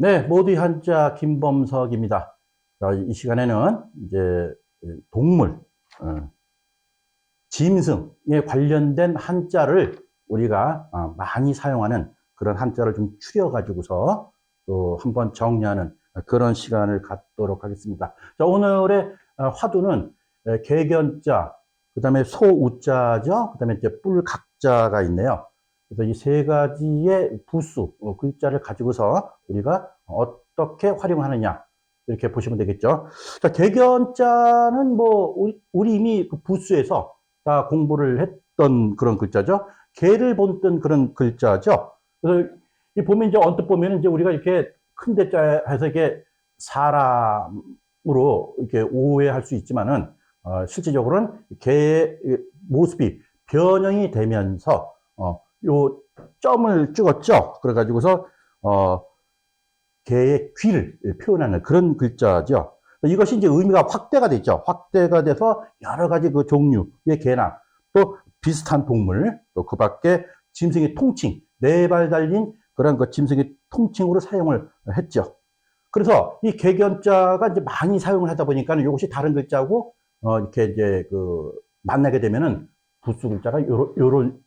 네, 모두 한자 김범석입니다. 자, 이 시간에는 이제 동물, 어, 짐승에 관련된 한자를 우리가 어, 많이 사용하는 그런 한자를 좀 추려가지고서 또 한번 정리하는 그런 시간을 갖도록 하겠습니다. 자, 오늘의 어, 화두는 에, 개견자, 그 다음에 소우자죠. 그 다음에 이제 뿔각자가 있네요. 그래서 이 세 가지의 부수, 어, 글자를 가지고서 우리가 어떻게 활용하느냐. 이렇게 보시면 되겠죠. 자, 개견자는 뭐, 우리, 우리 이미 그 부수에서 다 공부를 했던 그런 글자죠. 개를 본뜬 그런 글자죠. 그래서 이 보면 이제 언뜻 보면 이제 우리가 이렇게 큰 대자 해서 이게 사람으로 이렇게 오해할 수 있지만은, 어, 실질적으로는 개의 모습이 변형이 되면서, 어, 요 점을 찍었죠. 그래가지고서, 어, 개의 귀를 표현하는 그런 글자죠. 이것이 이제 의미가 확대가 됐죠. 확대가 돼서 여러 가지 그 종류의 개나 또 비슷한 동물, 또 그 밖에 짐승의 통칭, 네 발 달린 그런 그 짐승의 통칭으로 사용을 했죠. 그래서 이 개견자가 이제 많이 사용을 하다 보니까 이것이 다른 글자고, 어, 이렇게 이제 그 만나게 되면은 부수 글자가 요런, 요런,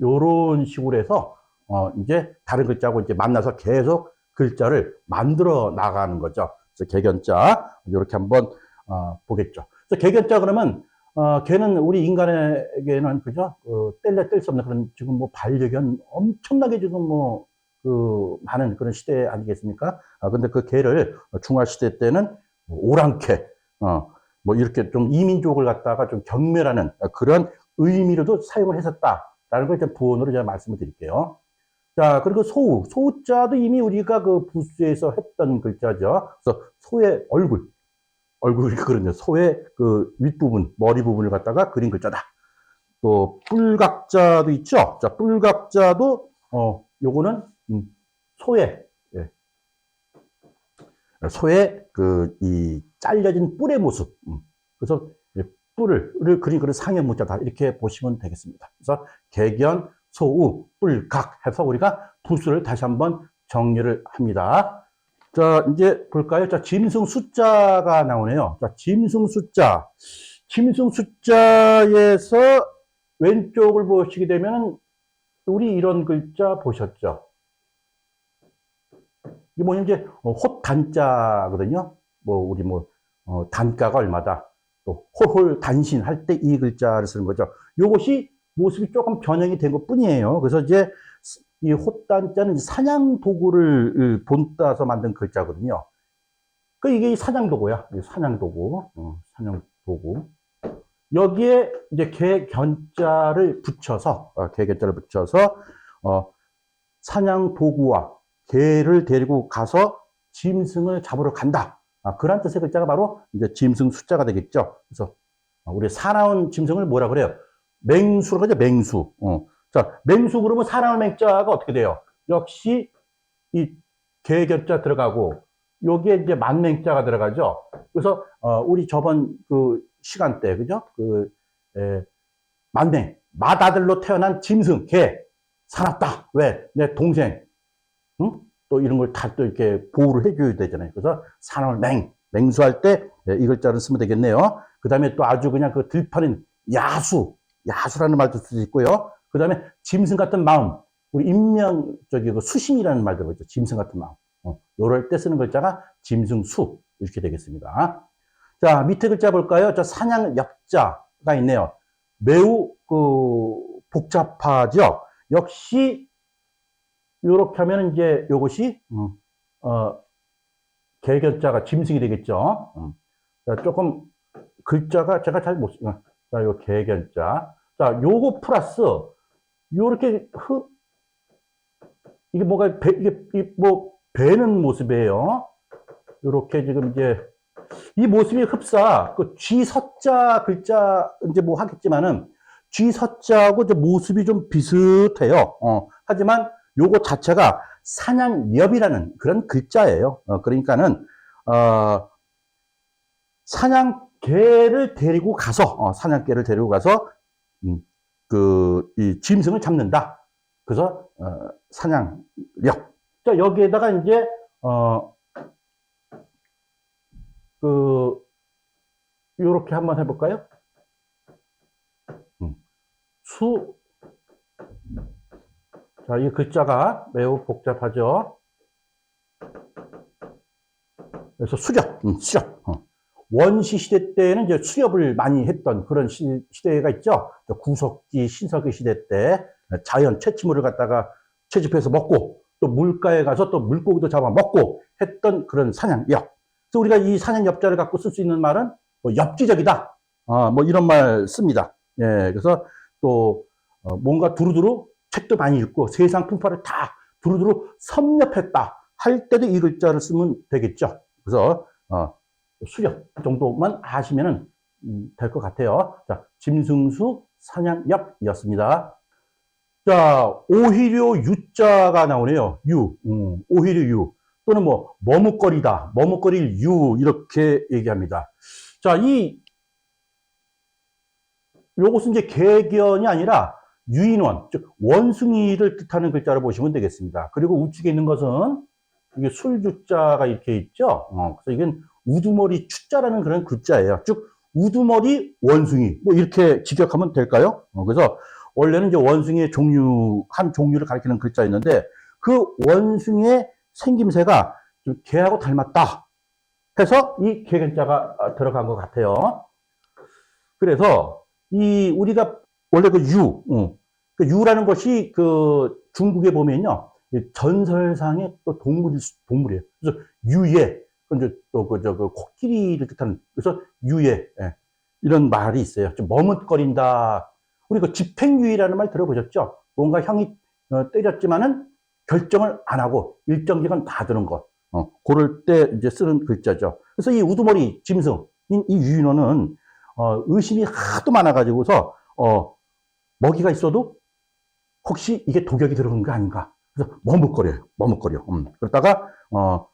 요런 식으로 해서, 어, 이제 다른 글자하고 이제 만나서 계속 글자를 만들어 나가는 거죠. 그래서 개견자 이렇게 한번 어, 보겠죠. 그래서 개견자 그러면 어, 개는 우리 인간에게는 그죠? 어, 뗄래 뗄 수 없는 그런 지금 뭐 반려견 엄청나게 지금 뭐 그 많은 그런 시대 아니겠습니까? 아, 근데 그 개를 중화 시대 때는 뭐 오랑캐, 어, 뭐 이렇게 좀 이민족을 갖다가 좀 경멸하는 그런 의미로도 사용을 했었다 라는 걸 일단 부원으로 제가 말씀을 드릴게요. 자, 그리고 소우. 소우자도 이미 우리가 그 부수에서 했던 글자죠. 그래서 소의 얼굴. 얼굴이 그러네요. 소의 그 윗부분, 머리 부분을 갖다가 그린 글자다. 또, 뿔각자도 있죠. 자, 뿔각자도, 어, 요거는, 음, 소의, 예. 소의 그, 이, 잘려진 뿔의 모습. 음. 그래서, 예, 뿔을, 을 그린 그런 상형 문자다. 이렇게 보시면 되겠습니다. 그래서, 개견, 소우, 뿔 각 해서 우리가 부수를 다시 한번 정리를 합니다. 자, 이제 볼까요? 자, 짐승 숫자가 나오네요. 자, 짐승 숫자. 짐승 숫자에서 왼쪽을 보시게 되면 우리 이런 글자 보셨죠? 이게 뭐냐면 이제 어, 헛 단자거든요. 뭐 우리 뭐 어, 단가가 얼마다. 또 홀홀 단신 할 때 이 글자를 쓰는 거죠. 요것이 모습이 조금 변형이 된 것 뿐이에요. 그래서 이제 이 헛단자는 사냥 도구를 본따서 만든 글자거든요. 그 이게 사냥 도구야. 사냥 도구. 어, 사냥 도구. 여기에 이제 개견자를 붙여서 어, 개견자를 붙여서 어, 사냥 도구와 개를 데리고 가서 짐승을 잡으러 간다. 아, 그런 뜻의 글자가 바로 이제 짐승 숫자가 되겠죠. 그래서 우리 사나운 짐승을 뭐라 그래요? 맹수로 하죠, 맹수. 어. 자, 맹수 그러면 사람의 맹자가 어떻게 돼요? 역시 이 개견자 들어가고 여기에 이제 만맹자가 들어가죠. 그래서 어, 우리 저번 그 시간 때 그죠? 그 에, 만맹 맏아들로 태어난 짐승 개 살았다. 왜? 내 동생. 응? 또 이런 걸 다 또 이렇게 보호를 해줘야 되잖아요. 그래서 사람을 맹 맹수할 때 이 글자를 쓰면 되겠네요. 그 다음에 또 아주 그냥 그 들판인 야수 야수라는 말도 쓸 수 있고요. 그 다음에 짐승 같은 마음. 우리 인명, 저기, 그 수심이라는 말도 있죠. 짐승 같은 마음. 어, 요럴 때 쓰는 글자가 짐승수. 이렇게 되겠습니다. 자, 밑에 글자 볼까요? 자, 사냥 역자가 있네요. 매우, 그, 복잡하죠? 역시, 요렇게 하면 이제 요것이, 음, 어, 개견자가 짐승이 되겠죠? 음. 자, 조금, 글자가 제가 잘 못, 어, 자, 요 개견자. 자, 요거 플러스, 요렇게 흐, 이게 뭐가, 배, 이게, 이 뭐, 배는 모습이에요. 요렇게 지금 이제, 이 모습이 흡사, 그 쥐서자 글자, 이제 뭐 하겠지만은, 쥐서자하고 이제 모습이 좀 비슷해요. 어, 하지만 요거 자체가 사냥엽이라는 그런 글자예요. 어, 그러니까는, 어, 사냥 개를 데리고 가서 어, 사냥개를 데리고 가서 음, 그이 짐승을 잡는다. 그래서 어, 사냥력. 자 여기에다가 이제 어, 그, 요렇게 한번 해볼까요? 음. 수, 자, 이 글자가 매우 복잡하죠? 그래서 수렵, 음, 수렵. 어. 원시 시대 때는 이제 수렵을 많이 했던 그런 시, 시대가 있죠. 저 구석기, 신석기 시대 때 자연 채취물을 갖다가 채집해서 먹고 또 물가에 가서 또 물고기도 잡아 먹고 했던 그런 사냥역. 그래서 우리가 이 사냥엽자를 갖고 쓸 수 있는 말은 뭐 엽기적이다. 아, 뭐 이런 말 씁니다. 예, 그래서 또 어, 뭔가 두루두루 책도 많이 읽고 세상 풍파를 다 두루두루 섭렵했다 할 때도 이 글자를 쓰면 되겠죠. 그래서 어, 수렵 정도만 아시면은 음, 될것 같아요. 자, 짐승수 사냥엽이었습니다. 자, 오히려 유자가 나오네요. 유, 음, 오히려 유. 또는 뭐, 머뭇거리다, 머뭇거릴 유, 이렇게 얘기합니다. 자, 이, 요것은 이제 개견이 아니라 유인원, 즉, 원숭이를 뜻하는 글자로 보시면 되겠습니다. 그리고 우측에 있는 것은 이게 술주자가 이렇게 있죠. 어, 그래서 이건 우두머리 추자라는 그런 글자예요. 즉, 우두머리 원숭이. 뭐 이렇게 직역하면 될까요? 어, 그래서 원래는 이제 원숭이의 종류, 한 종류를 가리키는 글자였는데 그 원숭이의 생김새가 좀 개하고 닮았다 해서 이 개견자가 들어간 것 같아요. 그래서 이 우리가 원래 그 유, 응, 그 유라는 것이 그 중국에 보면요. 이 전설상의 또 동물이, 동물이에요. 그래서 유예, 근데 또그 저그 코끼리를 뜻하는, 그래서 유예, 예. 이런 말이 있어요. 좀 머뭇거린다. 우리 그 집행유예라는 말 들어보셨죠? 뭔가 형이 어, 때렸지만은 결정을 안 하고 일정 기간 놔두는 것. 어, 그럴 때 이제 쓰는 글자죠. 그래서 이 우두머리 짐승, 이, 이 유인어는 어, 의심이 하도 많아가지고서 어, 먹이가 있어도 혹시 이게 독약이 들어간 거 아닌가? 그래서 머뭇거려요. 머뭇거려. 음. 그러다가 어,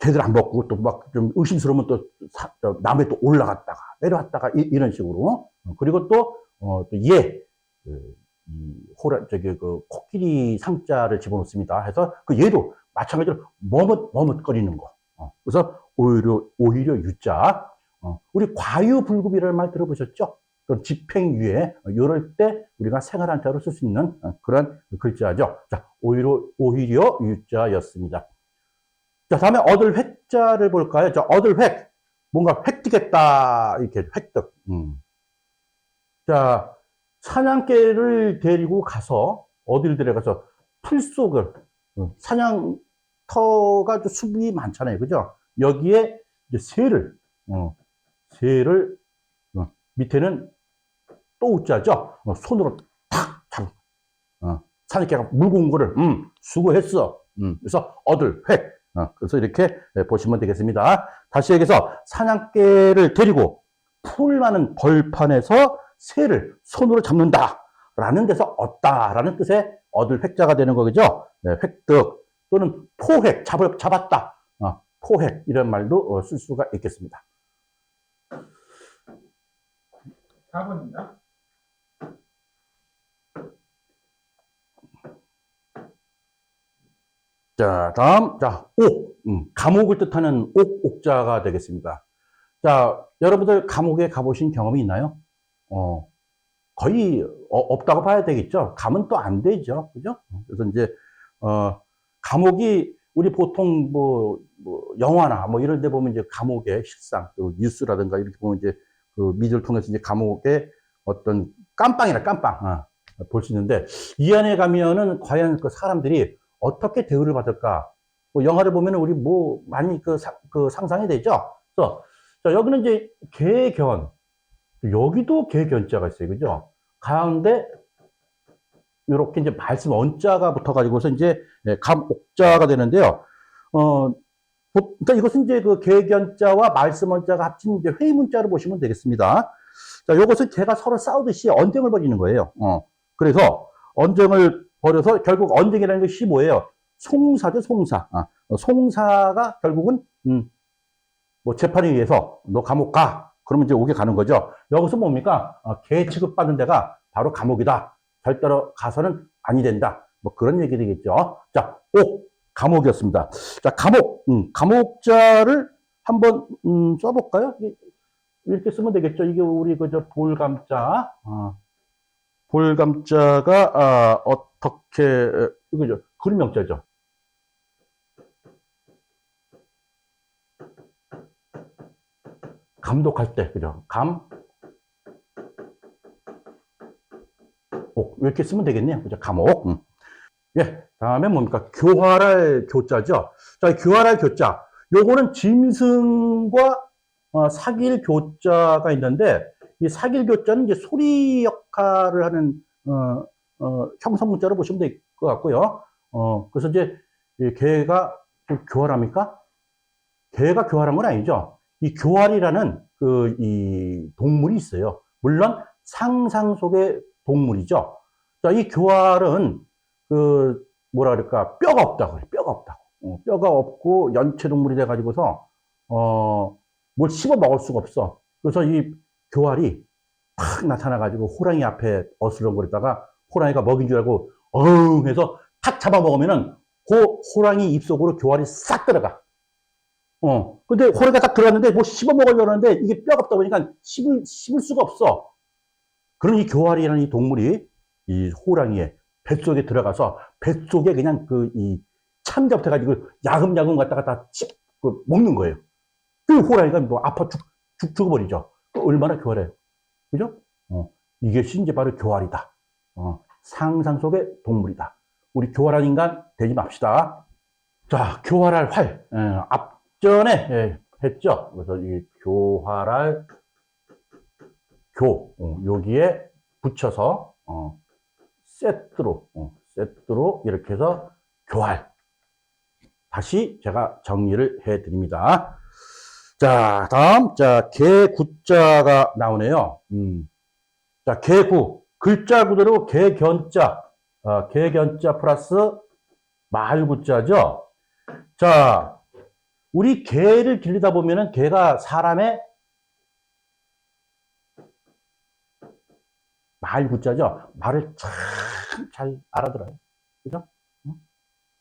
걔들 안 먹고 또 막 좀 의심스러우면 또 사, 저 나무에 또 올라갔다가 내려왔다가 이, 런 식으로 어, 그리고 또 어, 또 얘, 그, 이 호라, 저기, 그, 코끼리 상자를 집어넣습니다. 해서 그 얘도 마찬가지로 머뭇, 머뭇거리는 거. 어, 그래서 오히려, 오히려 유자. 어, 우리 과유불급이라는 말 들어보셨죠? 또 집행유예, 어, 이럴 때 우리가 생활한자로 쓸 수 있는 어, 그런 글자죠. 자, 오히려, 오히려 유자였습니다. 자, 다음에 얻을 획자를 볼까요? 자, 얻을 획. 뭔가 획득했다. 이렇게 획득. 음. 자, 사냥개를 데리고 가서, 어디를 데려가서 풀 속을, 어, 사냥터가 좀 숲이 많잖아요. 그죠? 여기에 이제 새를, 어, 새를, 어, 밑에는 또 우자죠? 어, 손으로 탁 잡, 어, 사냥개가 물고 온 거를, 음, 수고했어. 음, 그래서 얻을 획. 어, 그래서 이렇게 보시면 되겠습니다. 다시 얘기해서 사냥개를 데리고 풀 많은 벌판에서 새를 손으로 잡는다. 라는 데서 얻다 라는 뜻의 얻을 획자가 되는 거겠죠. 네, 획득 또는 포획, 잡, 잡았다. 어, 포획 이런 말도 어, 쓸 수가 있겠습니다. 4번입니다. 자, 다음, 자, 옥, 음, 감옥을 뜻하는 옥, 옥자가 되겠습니다. 자, 여러분들 감옥에 가보신 경험이 있나요? 어, 거의 어, 없다고 봐야 되겠죠. 가면 또 안 되죠. 그죠? 그래서 이제, 어, 감옥이 우리 보통 뭐, 뭐, 영화나 뭐 이런 데 보면 이제 감옥의 실상, 또 뉴스라든가 이렇게 보면 이제 그 미디어를 통해서 이제 감옥의 어떤 깜빵이라 깜빵, 어, 볼수 있는데 이 안에 가면은 과연 그 사람들이 어떻게 대우를 받을까? 뭐 영화를 보면 우리 뭐 많이 그, 사- 그 상상이 되죠? 그래서 자, 여기는 이제 개견. 여기도 개견자가 있어요. 그죠? 가운데 이렇게 이제 말씀 언자가 붙어가지고서 이제 예, 감옥자가 되는데요. 어, 보- 그러니까 이것은 이제 그 개견자와 말씀 언자가 합친 이제 회의 문자로 보시면 되겠습니다. 자, 이것은 제가 서로 싸우듯이 언쟁을 벌이는 거예요. 어, 그래서 언쟁을 벌여서 결국 언쟁이라는 것이 뭐예요? 송사죠, 송사. 아, 어, 송사가 결국은 음, 뭐 재판에 의해서 너 감옥 가. 그러면 이제 옥에 가는 거죠. 여기서 뭡니까? 어, 개 취급받는 데가 바로 감옥이다. 절대로 가서는 아니 된다. 뭐 그런 얘기 되겠죠. 자, 옥, 감옥이었습니다. 자, 감옥, 음, 감옥자를 한번 음, 써볼까요? 이- 이렇게 쓰면 되겠죠. 이게 우리 그저 볼감자, 아, 볼감자가 아, 어 떻게 에, 이거죠? 그림명자죠. 감독할 때, 그죠? 감, 옥. 이렇게 쓰면 되겠네요. 그죠? 감옥. 음. 예. 다음에 뭡니까? 교활할 교자죠. 자, 교활할 교자. 요거는 짐승과 어, 사귈 교자가 있는데, 이 사귈 교자는 이제 소리 역할을 하는, 어, 어, 형성문자로 보시면 될 것 같고요. 어, 그래서 이제, 이 개가 좀 교활합니까? 개가 교활한 건 아니죠. 이 교활이라는 그, 이 동물이 있어요. 물론 상상 속의 동물이죠. 자, 이 교활은 그, 뭐라 그럴까, 뼈가 없다고 그래, 뼈가 없다고. 어, 뼈가 없고 연체 동물이 돼 가지고서, 어, 뭘 씹어 먹을 수가 없어. 그래서 이 교활이 탁 나타나 가지고 호랑이 앞에 어슬렁거리다가 호랑이가 먹인 줄 알고 어흥 해서 탁 잡아먹으면은 그 호랑이 입속으로 교활이 싹 들어가. 어. 근데 호랑이가 딱 들어갔는데 뭐 씹어 먹으려고 하는데 이게 뼈가 없다 보니까 씹을, 씹을 수가 없어. 그런 이 교활이라는 이 동물이 이 호랑이의 뱃속에 들어가서 뱃속에 그냥 그 이 참잡해 가지고 야금야금 갖다가 다 씹, 그 먹는 거예요. 그 호랑이가 뭐 아파 죽, 죽, 죽어버리죠. 그 얼마나 교활해요. 그죠? 어, 이것이 이제 바로 교활이다. 어, 상상 속의 동물이다. 우리 교활한 인간 되지 맙시다. 자, 교활할 활. 예, 앞전에 예, 했죠. 그래서 이 교활할 교 어, 여기에 붙여서 어, 세트로 어, 세트로 이렇게 해서 교활. 다시 제가 정리를 해 드립니다. 자, 다음, 자, 개구자가 나오네요. 음. 자, 개구. 글자 그대로 개견자. 어, 개견자 플러스 말구자죠. 자, 우리 개를 길리다 보면은 개가 사람의 말구자죠. 말을 참 잘 알아들어요. 그죠? 응?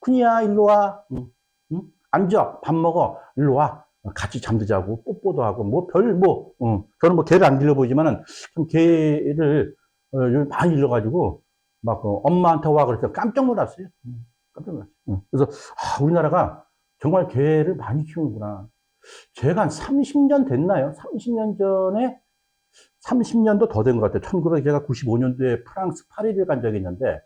쿤이야, 일로 와. 응? 응? 앉아. 밥 먹어. 일로 와. 같이 잠드자고 뽀뽀도 하고 뭐 별뭐 저는 뭐 개를 안 길러보지만은 좀 개를 어, 요즘 많이 길러가지고 막 어, 엄마한테 와 그래서 깜짝 놀랐어요. 음, 깜짝 놀랐어요. 음, 그래서 아, 우리나라가 정말 개를 많이 키우는구나. 제가 한 30년 됐나요? 30년 전에 30년도 더 된 것 같아요. 1900 제가 95년도에 프랑스 파리를 간 적이 있는데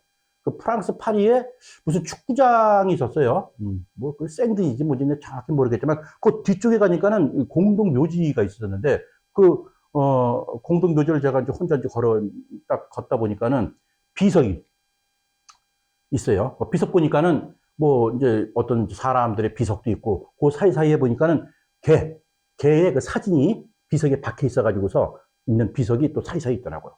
그 프랑스 파리에 무슨 축구장이 있었어요. 음, 뭐, 그 생든이지 뭐지, 내 정확히 모르겠지만, 그 뒤쪽에 가니까는 공동 묘지가 있었는데, 그, 어, 공동 묘지를 제가 이제 혼자 이제 걸어, 딱 걷다 보니까는 비석이 있어요. 그 비석 보니까는 뭐, 이제 어떤 사람들의 비석도 있고, 그 사이사이에 보니까는 개, 개의 그 사진이 비석에 박혀 있어가지고서 있는 비석이 또 사이사이 있더라고요.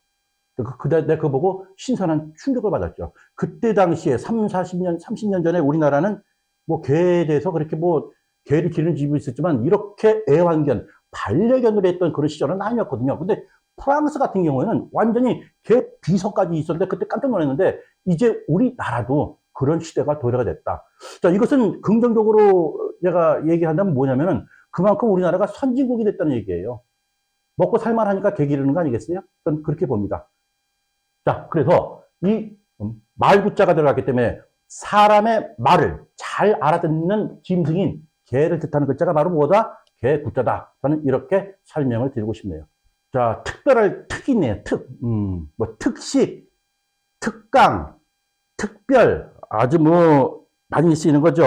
그, 그, 내가 그거 보고 신선한 충격을 받았죠. 그때 당시에 3, 40년, 30년 전에 우리나라는 뭐 개에 대해서 그렇게 뭐 개를 기르는 집이 있었지만 이렇게 애완견, 반려견으로 했던 그런 시절은 아니었거든요. 근데 프랑스 같은 경우에는 완전히 개 비석까지 있었는데 그때 깜짝 놀랐는데 이제 우리나라도 그런 시대가 도래가 됐다. 자, 이것은 긍정적으로 제가 얘기한다면 뭐냐면은 그만큼 우리나라가 선진국이 됐다는 얘기예요. 먹고 살만하니까 개 기르는 거 아니겠어요? 저는 그렇게 봅니다. 자, 그래서 이 말구자가 들어갔기 때문에 사람의 말을 잘 알아듣는 짐승인 개를 뜻하는 글자가 바로 뭐다? 개구자다. 저는 이렇게 설명을 드리고 싶네요. 자, 특별할 특이 있네요. 특. 음, 뭐 특식, 특강, 특별. 아주 뭐 많이 쓰이는 거죠.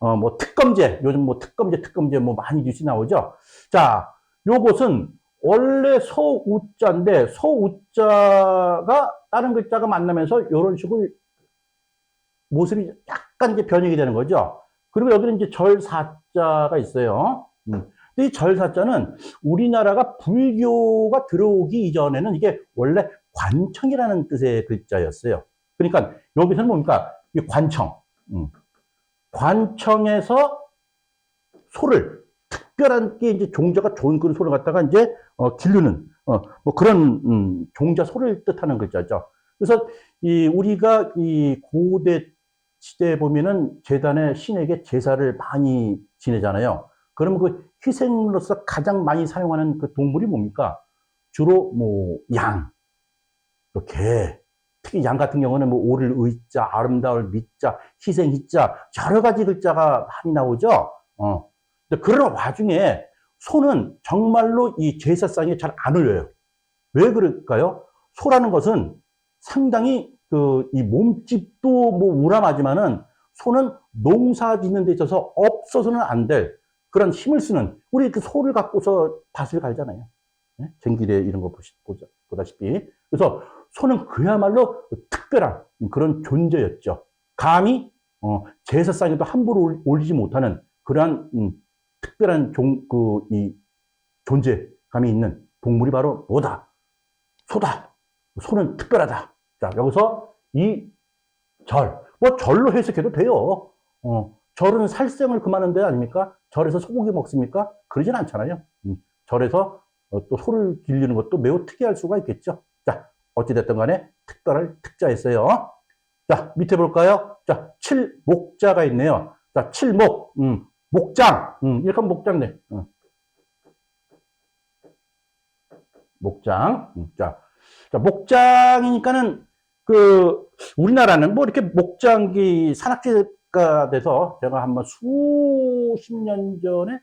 어, 뭐 특검제. 요즘 뭐 특검제, 특검제 뭐 많이 뉴스 나오죠. 자, 요것은 원래 소우자인데 소우자가 다른 글자가 만나면서 이런 식으로 모습이 약간 이제 변형이 되는 거죠. 그리고 여기는 이제 절사자가 있어요. 음. 이 절사자는 우리나라가 불교가 들어오기 이전에는 이게 원래 관청이라는 뜻의 글자였어요. 그러니까 여기서는 뭡니까? 이 관청. 음. 관청에서 소를 특별한 게 이제 종자가 좋은 그런 소를 갖다가 이제 어, 기르는 어, 뭐 그런 음, 종자 소를 뜻하는 글자죠. 그래서 이 우리가 이 고대 시대에 보면은 재단에 신에게 제사를 많이 지내잖아요. 그러면 그 희생으로서 가장 많이 사용하는 그 동물이 뭡니까? 주로 뭐 양, 또 개, 특히 양 같은 경우는 뭐 오를 의자, 아름다울 미자, 희생 희자 여러 가지 글자가 많이 나오죠. 어. 근데 그런 와중에 소는 정말로 이 제사상에 잘안 어울려요. 왜 그럴까요? 소라는 것은 상당히 그 이 몸집도 뭐 우람하지만은 소는 농사 짓는 데 있어서 없어서는 안 될 그런 힘을 쓰는 우리 그 소를 갖고서 밭을 갈잖아요. 예? 쟁기대 이런 거 보시, 보자, 보다시피. 그래서 소는 그야말로 특별한 그런 존재였죠. 감히 어, 제사상에도 함부로 올- 올리지 못하는 그러한 음, 특별한 종, 그, 이 존재감이 있는 동물이 바로 뭐다? 소다. 소는 특별하다. 자, 여기서 이 절, 뭐 절로 해석해도 돼요. 어, 절은 살생을 금하는 데 아닙니까? 절에서 소고기 먹습니까? 그러진 않잖아요. 음, 절에서 어, 또 소를 길리는 것도 매우 특이할 수가 있겠죠. 자, 어찌됐든 간에 특별할 특자였어요. 자, 밑에 볼까요? 자, 칠목자가 있네요. 자, 칠목, 음, 목장, 음, 이렇게 목장네. 음. 목장, 음, 자, 자, 목장이니까는 그 우리나라는 뭐 이렇게 목장기 산악지 가 돼서 제가 한번 수십 년 전에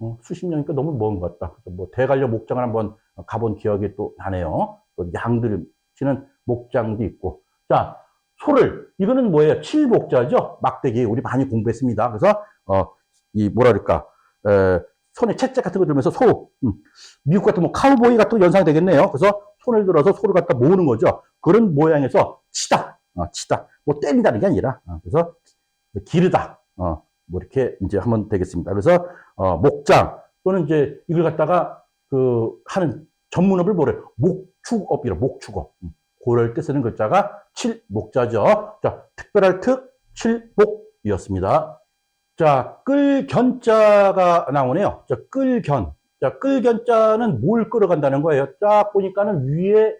어, 수십 년이니까 너무 먼 것 같다. 뭐 대관령 목장을 한번 가본 기억이 또 나네요. 또 양들 치는 목장도 있고. 자, 소를 이거는 뭐예요? 칠목자죠. 막대기 우리 많이 공부했습니다. 그래서 어, 이 그럴까? 에, 손에 채찍 같은 거 들면서 소, 음, 미국 같은 뭐 카우보이 같은 거 연상이 되겠네요. 그래서 손을 들어서 소를 갖다 모으는 거죠. 그런 모양에서 치다, 어, 치다, 뭐 때린다는 게 아니라 어, 그래서 기르다, 어, 뭐 이렇게 이제 하면 되겠습니다. 그래서 어, 목장 또는 이제 이걸 갖다가 그 하는 전문업을 뭐래요? 목축업이라 목축업. 음, 그럴 때 쓰는 글자가 칠목자죠. 자, 특별할 특 칠목이었습니다. 자, 끌견자가 나오네요. 자, 끌견. 자, 끌견자는 뭘 끌어간다는 거예요? 쫙 보니까는 위에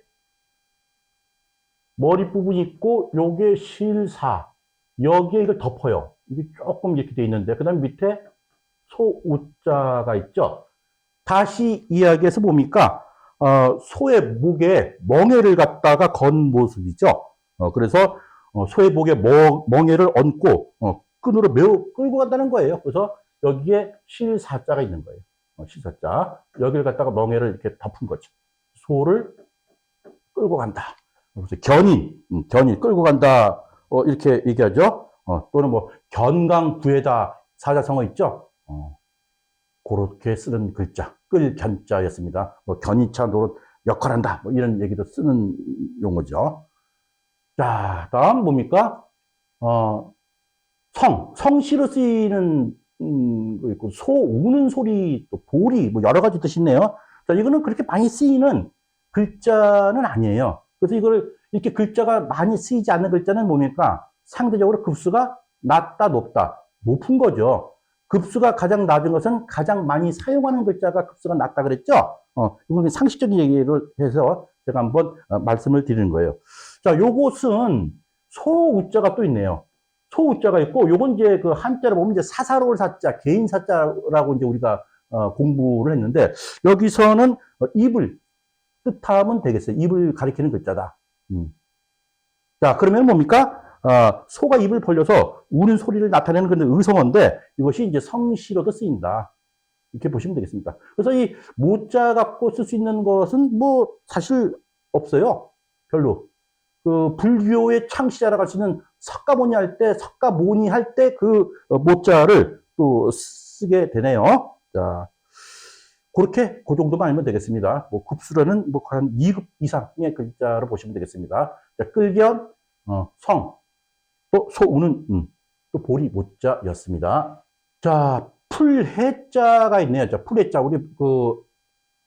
머리 부분이 있고, 요게 실사. 여기에 이걸 덮어요. 이게 조금 이렇게 돼 있는데, 그 다음 밑에 소우자가 있죠. 다시 이야기해서 뭡니까? 어, 소의 목에 멍에를 갖다가 건 모습이죠. 어, 그래서 어, 소의 목에 멍, 멍에를 얹고 어, 끈으로 매우 끌고 간다는 거예요. 그래서 여기에 실사자가 있는 거예요. 어, 실사자. 여기를 갖다가 멍에를 이렇게 덮은 거죠. 소를 끌고 간다. 그래서 견인, 음, 견인, 끌고 간다. 어, 이렇게 얘기하죠. 어, 또는 뭐 견강 구에다 사자성어 있죠. 어, 그렇게 쓰는 글자, 끌견자였습니다. 뭐 견인차 노릇 역할한다. 뭐 이런 얘기도 쓰는 용어죠. 자, 다음 뭡니까? 어, 성, 성시로 쓰이는 음, 거 있고 소 우는 소리, 또 보리, 뭐 여러 가지 뜻이 있네요. 자, 이거는 그렇게 많이 쓰이는 글자는 아니에요. 그래서 이걸 이렇게 글자가 많이 쓰이지 않는 글자는 뭡니까? 상대적으로 급수가 낮다, 높다. 높은 거죠. 급수가 가장 낮은 것은 가장 많이 사용하는 글자가 급수가 낮다 그랬죠? 어, 이건 상식적인 얘기를 해서 제가 한번 어, 말씀을 드리는 거예요. 자, 요것은 소우자가 또 있네요. 소우자가 있고, 요건 이제 그 한자로 보면 이제 사사로울 사자, 개인 사자라고 이제 우리가 어, 공부를 했는데, 여기서는 어, 입을 뜻하면 되겠어요. 입을 가리키는 글자다. 음. 자, 그러면 뭡니까? 어, 소가 입을 벌려서 우는 소리를 나타내는 그런 의성어인데, 이것이 이제 성시로도 쓰인다. 이렇게 보시면 되겠습니다. 그래서 이 모자 갖고 쓸 수 있는 것은 뭐 사실 없어요. 별로. 그 불교의 창시자라고 할 수 있는 석가모니 할 때, 석가모니 할 때 그 모자를 또 쓰게 되네요. 자, 그렇게 그 정도만 알면 되겠습니다. 뭐 급수로는 뭐 한 2급 이상의 글자로 보시면 되겠습니다. 자, 끌견, 어, 성, 또 소우는 음, 또 보리 모자였습니다. 자, 풀해자가 있네요. 자, 풀해자 우리 그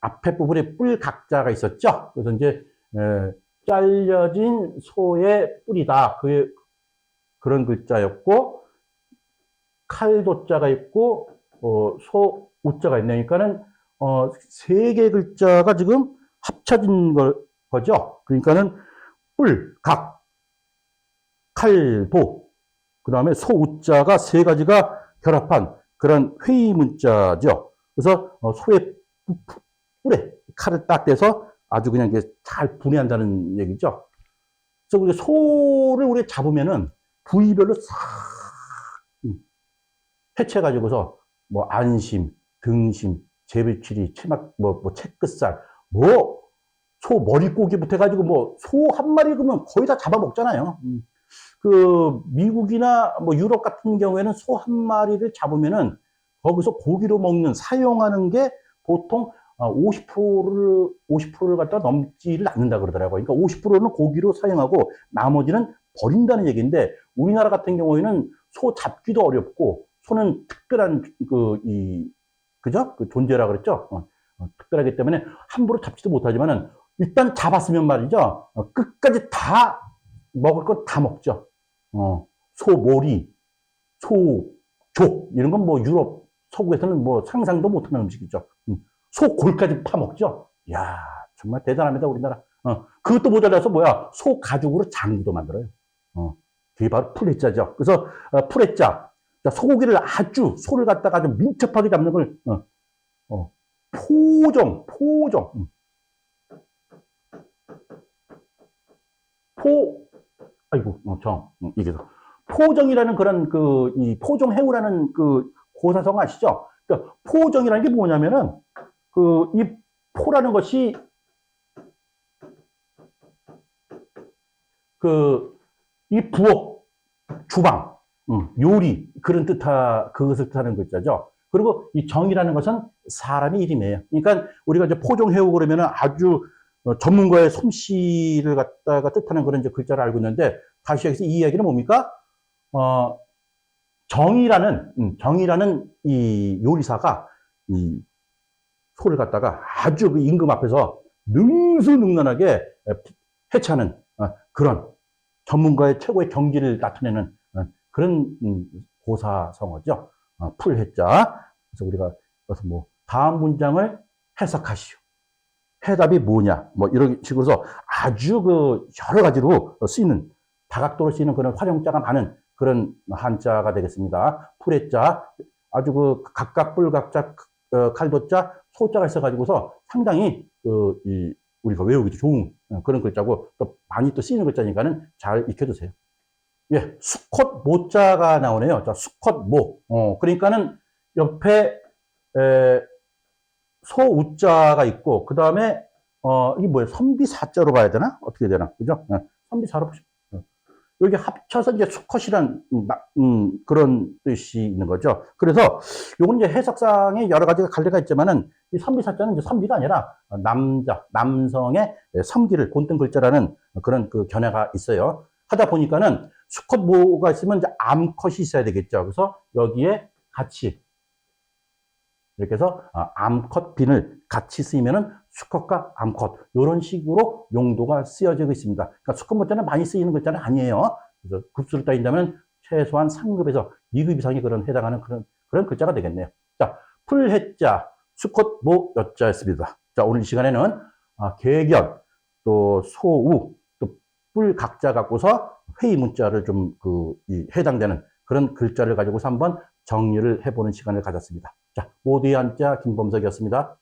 앞에 부분에 뿔각자가 있었죠. 그래서 이제 에, 잘려진 소의 뿔이다. 그 그런 글자였고 칼도자가 있고 어, 소 우자가 있네요. 그러니까는 어, 세 개 글자가 지금 합쳐진 걸, 거죠. 그러니까는 뿔, 각, 칼 보, 그 다음에 소 우 자가 세 가지가 결합한 그런 회의 문자죠. 그래서 어, 소의 뿔에 칼을 딱 대서 아주 그냥 이게 잘 분해한다는 얘기죠. 그래서 우리 소를 우리 잡으면은 부위별로 싹 음, 해체해가지고서 뭐 안심, 등심, 제비치리, 채막, 뭐, 뭐 채끝살, 뭐, 소 머리고기부터 해가지고 뭐, 소 한 마리 그러면 거의 다 잡아먹잖아요. 음. 그, 미국이나 뭐 유럽 같은 경우에는 소 한 마리를 잡으면은 거기서 고기로 먹는, 사용하는 게 보통 50%를, 50%를 갖다 넘지를 않는다 그러더라고요. 그러니까 50%는 고기로 사용하고 나머지는 버린다는 얘기인데 우리나라 같은 경우에는 소 잡기도 어렵고 소는 특별한 그, 이, 그죠? 그 존재라 그랬죠? 어, 어, 특별하기 때문에 함부로 잡지도 못하지만은 일단 잡았으면 말이죠. 어, 끝까지 다 먹을 건 다 먹죠. 어, 소 모리, 소 족, 이런 건 뭐 유럽 서구에서는 뭐 상상도 못하는 음식이죠. 음, 소 골까지 파먹죠. 이야, 정말 대단합니다, 우리나라. 어, 그것도 모자라서 뭐야, 소 가죽으로 장구도 만들어요. 어, 그게 바로 풀레자죠. 그래서 어, 풀레자, 자, 소고기를 아주 소를 갖다가 아주 민첩하게 잡는 걸 어, 어, 포정, 포정. 음. 포, 아이고, 어, 정, 음, 이게 더. 포정이라는 그런 그, 이 포정해우라는 그 고사성 아시죠? 그러니까 포정이라는 게 뭐냐면은 그, 이 포라는 것이 그, 이 부엌, 주방, 음, 요리, 그런 뜻하, 그것을 뜻하는 글자죠. 그리고 이 정이라는 것은 사람의 이름이에요. 그러니까 우리가 이제 포종해오고 그러면은 아주 어, 전문가의 솜씨를 갖다가 뜻하는 그런 이제 글자를 알고 있는데 다시 여기서 이 이야기는 뭡니까? 어, 정이라는, 음, 정이라는 이 요리사가 이 소를 갖다가 아주 그 임금 앞에서 능수능란하게 해체하는 어, 그런 전문가의 최고의 경지를 나타내는 어, 그런 음, 고사성어죠. 어, 풀해자. 그래서 우리가 그래서 뭐 다음 문장을 해석하시오. 해답이 뭐냐? 뭐 이런 식으로서 아주 그 여러 가지로 쓰이는 다각도로 쓰이는 그런 활용자가 많은 그런 한자가 되겠습니다. 풀해자 아주 그 각각 뿔각자 어, 칼도자 소자가 있어가지고서 상당히 그 이 우리가 외우기도 좋은 어, 그런 글자고 또 많이 또 쓰이는 글자니까는 잘 익혀두세요. 예, 수컷 모자가 나오네요. 자, 수컷 모. 어, 그러니까는 옆에 에, 소우자가 있고 그 다음에 어 이게 뭐예요? 선비사자로 봐야 되나? 어떻게 되나? 그죠? 예, 선비사로 보시면 어. 여기 합쳐서 이제 수컷이란 음, 나- 음, 그런 뜻이 있는 거죠. 그래서 요건 이제 해석상에 여러 가지가 갈래가 있지만은 이 선비사자는 이제 선비가 아니라 남자, 남성의 성기를 본뜬 글자라는 그런 그 견해가 있어요. 하다 보니까는 수컷 모가 있으면 이제 암컷이 있어야 되겠죠. 그래서 여기에 같이 이렇게 해서 아, 암컷 빈을 같이 쓰이면은 수컷과 암컷 이런 식으로 용도가 쓰여지고 있습니다. 그러니까 수컷 모자는 많이 쓰이는 글자는 아니에요. 그래서 급수를 따진다면 최소한 3급에서 2급 이상이 그런 해당하는 그런 그런 글자가 되겠네요. 자, 풀해자, 수컷 모 여자였습니다. 자, 오늘 이 시간에는 아, 개견, 또 소우, 또 뿔 각자 갖고서 회의 문자를 좀 그 해당되는 그런 글자를 가지고서 한번 정리를 해보는 시간을 가졌습니다. 자, 모두의 한자 김범석이었습니다.